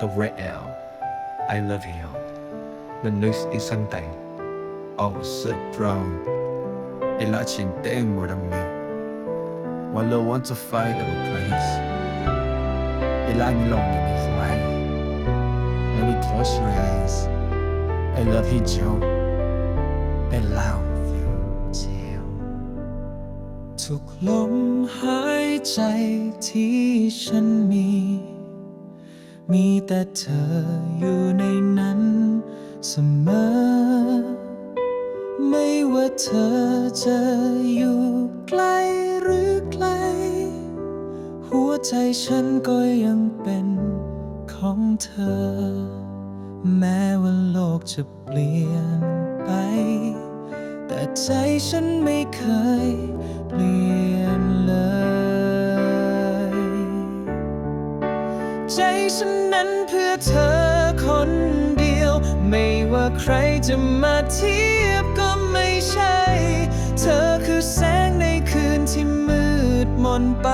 the red L I love you the next is Sunday all sit brown ไอ้ละชินเต้งหมดำเนิน One love want to find a place ไอ้ละนี่ลงในไฟ Let me close your eyes I love you Joe I love you Jill ทุกลมหายใจที่ฉันมี มีแต่เธออยู่ในนั้นเสมอ ไม่ว่าเธอจะอยู่ใกลหรือไกล หัวใจฉันก็ยังเป็นของเธอ แม้ว่าโลกจะเปลี่ยนไป แต่ใจฉันไม่เคย ฉันนั้นเพื่อเธอคนเดียว ไม่ว่าใครจะมาเทียบก็ไม่ใช่ เธอคือแสงในคืนที่มืดมนไป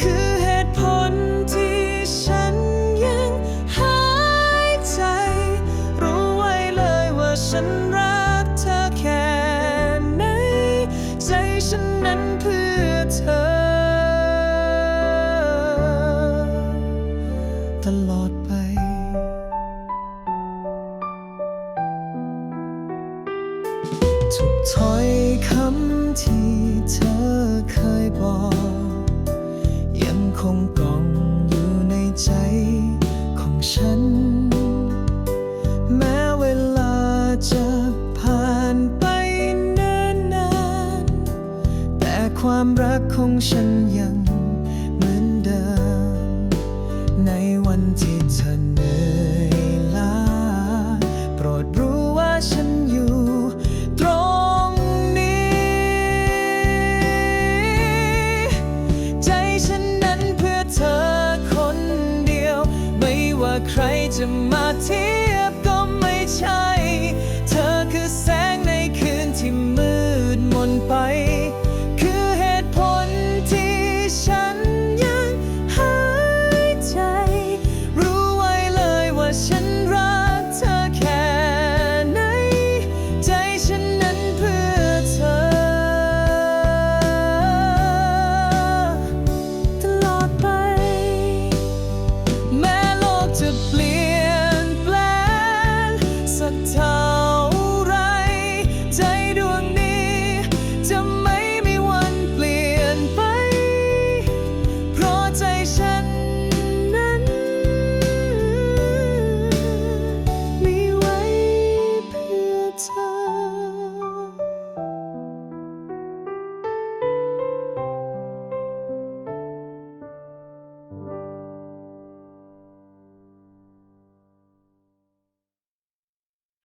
คือเหตุผลที่ฉันยังหายใจ รู้ไว้เลยว่าฉัน ทุกถ้อยคำที่เธอเคยบอก ยังคงกล่องอยู่ในใจของฉัน แม้เวลาจะผ่านไปนานๆแต่ความรักของฉันยังเหมือนเดิม ในวันที่เธอเหนื่อยล้าโปรดรู้ จะมาเทียบก็ไม่ใช่ เธอคือแสงในคืนที่มืดมนไป